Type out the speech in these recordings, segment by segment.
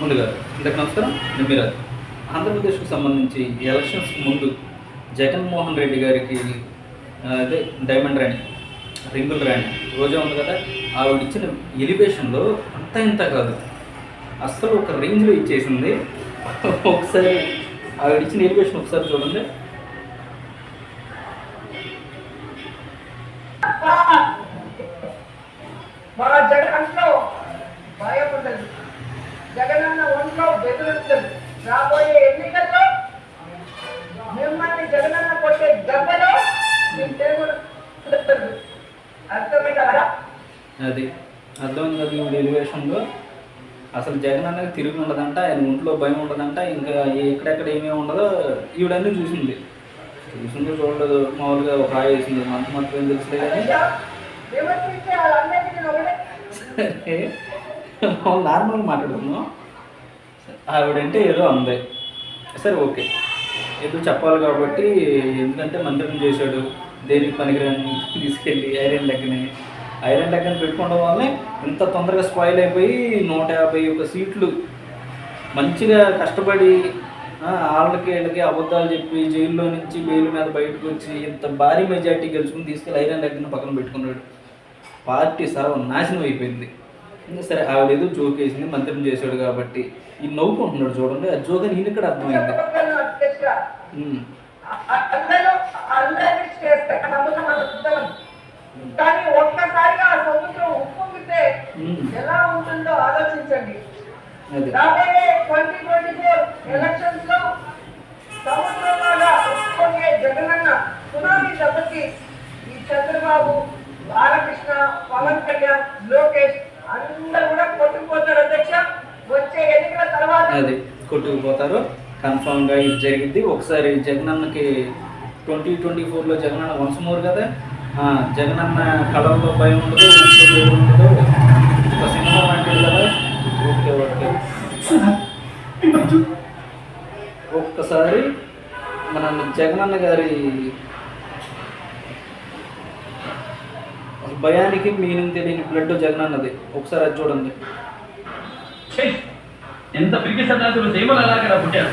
ముందుగా ఇంతకు నమస్కారం. నేను మీరాజ్ ఆంధ్రప్రదేశ్కు సంబంధించి ఎలక్షన్స్ ముందు జగన్మోహన్ రెడ్డి గారికి అదే డైమండ్ రాణి రింగుల్ రాణి రోజా ఉంది కదా ఆవిడ ఇచ్చిన ఎలివేషన్లో అంత ఇంత కాదు. అస్సలు ఒక రేంజ్లో ఇచ్చేసింది. ఒకసారి ఆవిడ ఇచ్చిన ఎలివేషన్ ఒకసారి చూడండి. రాబోయే ఎన్నికల్లో మిమ్మల్ని జగనన్న కొట్టే దెబ్బలో మీ తెలుగు అది అర్థం కాదు ఈవిడ ఎలివేషన్లో. అసలు జగన్ అన్నకి తిరిగి ఉండదంట ఆయన ఒంట్లో భయం ఉండదంట ఇంకా ఎక్కడెక్కడ ఏమేమి ఉండదో ఈవిడన్నీ చూసింది. చూసింది చూడలేదు మామూలుగా ఒక హాయ్ వేసింది మనకు మాత్రం ఏం తెలుసులే కానీ. నార్మల్గా మాట్లాడుతున్నాం ఆవిడంటే ఏదో అంది సరే ఓకే. ఏదో చెప్పాలి కాబట్టి ఎందుకంటే మందిరం చేశాడు. దేనికి పనికిరాని తీసుకెళ్ళి ఐరన్ లెక్కని. ఐరన్ లెక్కని పెట్టుకోవడం వల్లే ఇంత తొందరగా స్పాయిల్ అయిపోయి నూట యాభై ఒక సీట్లు మంచిగా కష్టపడి వాళ్ళకి వీళ్ళకి అబద్ధాలు చెప్పి జైల్లో నుంచి బెయిల్ మీద బయటకు వచ్చి ఇంత భారీ మెజార్టీ గెలుచుకుని తీసుకెళ్ళి ఐరన్ లెక్కన పక్కన పెట్టుకున్నాడు. పార్టీ సర్వం నాశనం అయిపోయింది. ఇంకా సరే ఆవిడ ఏదో జోక్ వేసింది మంత్రం చేశాడు కాబట్టి ఈ నవ్వుకుంటున్నాడు చూడండి. ఆ జోక్ అని ఈయన ఇక్కడ అర్థమైంది. కానీ ఒక్కసారిగా ఆ సముద్రం ఉప్పొంగితే ఎలా ఉంటుందో ఆలోచించండి. రాబోయే ట్వంటీ ట్వంటీ ఫోర్ ఎలక్షన్స్లో సముద్రంలాగా ఉప్పొంగే జగనన్న సునామీ దెబ్బకి ఈ చంద్రబాబు బాలకృష్ణ పవన్ కళ్యాణ్ లోకేష్ అందరూ కూడా కొట్టుకుపోతారు అధ్యక్ష. వచ్చే ఎన్నికల తర్వాత అది కొట్టుకుపోతారు. కన్ఫామ్గా ఇది జరిగింది ఒకసారి జగనన్నకి ట్వంటీ ట్వంటీ ఫోర్లో జగనన్న వన్స్ మోర్ కదా? ఆ, జగనన్న కళల్లో భయం ఉండదు ఒక సినిమా లాంటిది కదా? Okay okay. ఒక్కసారి మన జగనన్న గారి అసలు భయానికి మీనింగ్ తెలియని బ్లడ్ జగనన్నది. ఒకసారి అది చూడండి! ఎంత పిరికి సన్నాసులు దైవాలు అలాగే పుట్టారు.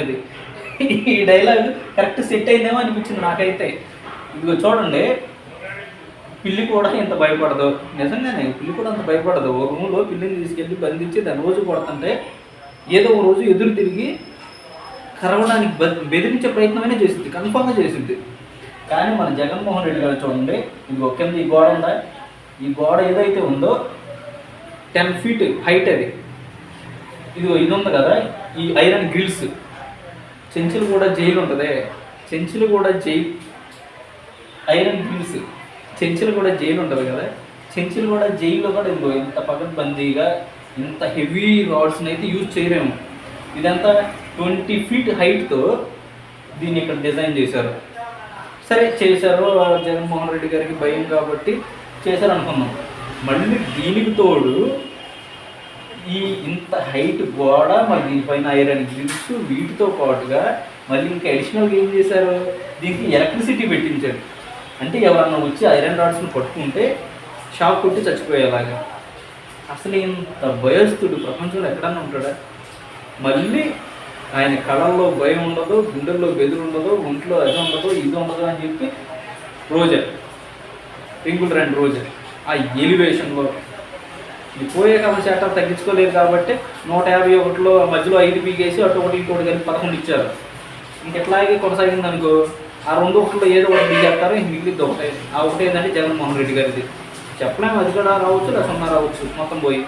అది. ఈ డైలాగ్ కరెక్ట్ సెట్ అయిందేమో అనిపించింది నాకైతే. ఇదిగో చూడండి. పిల్లి కూడా ఇంత భయపడదు. నిజంగానే పిల్లి కూడా అంత భయపడదు. ఓ రూమ్లో పిల్లిని తీసుకెళ్ళి బంధించి దాని రోజు కొడుతుంటే ఏదో ఒక రోజు ఎదురు తిరిగి కరవడానికి బెదిరించే ప్రయత్నమైనా చేసింది కన్ఫామ్గా చేసింది కానీ మన జగన్మోహన్ రెడ్డి గారు చూడండి ఇంకో కింద ఈ గోడ ఉందా? ఈ గోడ ఏదైతే ఉందో టెన్ ఫీట్ హైట్ అది. ఇది ఇది ఉంది కదా ఈ ఐరన్ గ్రిల్స్. చెంచులు కూడా జైలు ఉంటుంది. చెంచులు కూడా జై ఐరన్ గ్రిల్స్. చెంచులు కూడా జైలు ఉంటుంది కదా. చెంచులు కూడా జైల్లో కూడా ఇదిగో ఇంత పగడ్బందీగా ఇంత హెవీ రాడ్స్ని అయితే యూజ్ చేయలేము. ఇదంతా ట్వంటీ ఫీట్ హైట్తో దీన్ని ఇక్కడ డిజైన్ చేశారు. సరే చేశారు జగన్మోహన్ రెడ్డి గారికి భయం కాబట్టి చేశారు అనుకున్నాం మళ్ళీ దీనికి తోడు ఈ ఇంత హైట్ గోడ మరి దీనిపైన ఐరన్ గ్రిల్స్ వీటితో పాటుగా మళ్ళీ ఇంకా అడిషనల్గా ఏం చేశారు? దీనికి ఎలక్ట్రిసిటీ పెట్టించారు. అంటే ఎవరన్నా వచ్చి ఐరన్ రాడ్స్ని పట్టుకుంటే షాక్ కొట్టి చచ్చిపోయేలాగా. అసలు ఇంత భయస్తుడు ప్రపంచంలో ఎక్కడన్నా ఉంటాడా? మళ్ళీ ఆయన కళల్లో భయం ఉండదు గుండెల్లో బెదురు ఉండదు ఒంట్లో అది ఉండదు ఇది ఉండదు అని చెప్పి రోజర్. రింగుల్ రెండు రోజర్. ఆ ఎలివేషన్లో ఈ పోయే కాలం శాతం తగ్గించుకోలేదు కాబట్టి నూట యాభై ఒకటిలో మధ్యలో ఐదు పీకేసి అటు ఒకటి ఇటు ఒకటి కలిపి పదకొండు ఇచ్చారు. ఇంకెట్లాగే కొనసాగింది అనుకో ఆ రెండు ఒకటిలో ఏదో ఒకటి దిగేస్తారు ఇంక ఒకటే. ఆ ఒకటి ఏంటంటే జగన్మోహన్ రెడ్డి గారిది. చెప్పలేము అది కూడా రావచ్చు రసన్న రావచ్చు మొత్తం పోయి.